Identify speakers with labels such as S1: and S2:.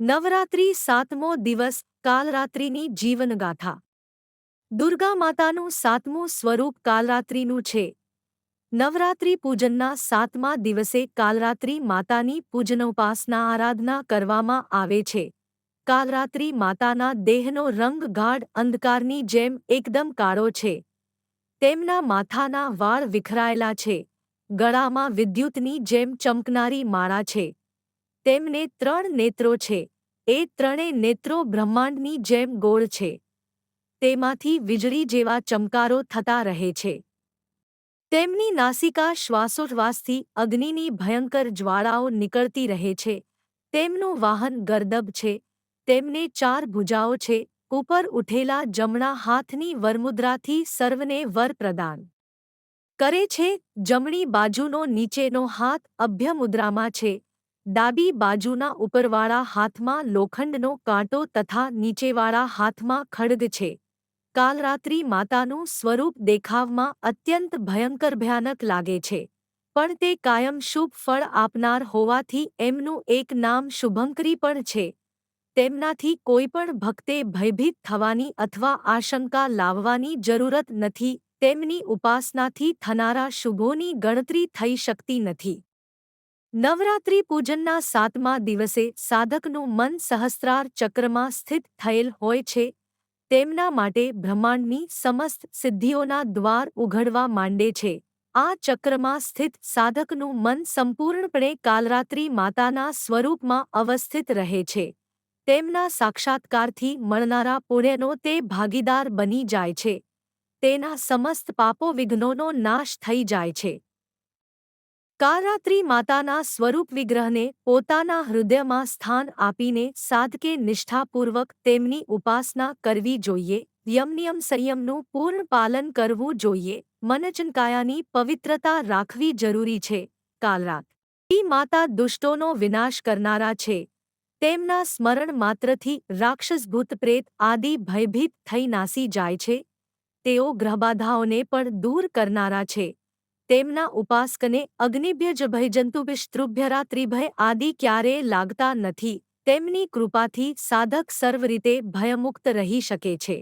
S1: નવરાત્રી સાતમો દિવસ કાલરાત્રિની જીવનગાથા. દુર્ગા માતાનું સાતમું સ્વરૂપ કાલરાત્રિનું છે. નવરાત્રિ પૂજનના સાતમા દિવસે કાલરાત્રિ માતાની પૂજનોપાસના આરાધના કરવામાં આવે છે. કાલરાત્રિ માતાના દેહનો રંગ ગાઢ અંધકારની જેમ એકદમ કાળો છે. તેમના માથાના વાળ વિખરાયેલા છે. ગળામાં વિદ્યુતની જેમ ચમકનારી માળા છે. તેમને ત્રણ નેત્રો છે. એ ત્રણેય નેત્રો બ્રહ્માંડની જેમ ગોળ છે. તેમાંથી વીજળી જેવા ચમકારો થતા રહે છે. તેમની નાસિકા શ્વાસોશ્વાસથી અગ્નિની ભયંકર જ્વાળાઓ નીકળતી રહે છે. તેમનું વાહન ગરદબ છે. તેમને ચાર ભુજાઓ છે. ઉપર ઉઠેલા જમણા હાથની વરમુદ્રાથી સર્વને વર પ્રદાન કરે છે. જમણી બાજુનો નીચેનો હાથ અભ્યમુદ્રામાં છે. ડાબી બાજુના ઉપરવાળા હાથમાં લોખંડનો કાંટો તથા નીચેવાળા હાથમાં ખડગ છે. કાલરાત્રિ માતાનું સ્વરૂપ દેખાવમાં અત્યંત ભયંકર ભયાનક લાગે છે. પણ તે કાયમ શુભ ફળ આપનાર હોવાથી એમનું એક નામ શુભંકરી પણ છે. તેમનાથી કોઈ પણ ભક્તે ભયભીત થવાની અથવા આશંકા લાવવાની જરૂરત નથી, તેમની ઉપાસનાથી થનારા શુભોની ગણતરી થઈ શકતી નથી. નવરાત્રિ પૂજનના સાતમા દિવસે સાધકનું મન સહસ્ત્રાર ચક્રમાં સ્થિત થયેલ હોય છે, તેમના માટે બ્રહ્માંડની સમસ્ત સિદ્ધિઓના દ્વાર ઉઘડવા માંડે છે. આ ચક્રમાં સ્થિત સાધકનું મન સંપૂર્ણપણે કાલરાત્રિ માતાના સ્વરૂપમાં અવસ્થિત રહે છે. તેમના સાક્ષાત્કારથી મળનારા પુણ્યનો તે ભાગીદાર બની જાય છે. તેના સમસ્ત પાપો વિઘ્નોનો નાશ થઈ જાય છે. કાલરાત્રિ માતાના સ્વરૂપ વિગ્રહને પોતાના હૃદયમાં સ્થાન આપીને સાધકે નિષ્ઠાપૂર્વક તેમની ઉપાસના કરવી જોઈએ. યમનિયમ સંયમનું પૂર્ણ પાલન કરવું જોઈએ. મનચનકાયાની પવિત્રતા રાખવી જરૂરી છે. કાલરાત. ઈ માતા દુષ્ટોનો વિનાશ કરનારા છે. તેમના સ્મરણ માત્રથી રાક્ષસ ભૂત પ્રેત આદિ ભયભીત થઈ નાસી જાય છે. તેઓ ગ્રહબાધાઓને પણ દૂર કરનારા છે. તેમના ઉપાસકને અગ્નિભ્ય જ ભયજંતુભિષ્તૃભ્યરા ત્રિભય આદિ ક્યારેય લાગતા નથી, તેમની કૃપાથી સાધક સર્વ રીતે ભયમુક્ત રહી શકે છે.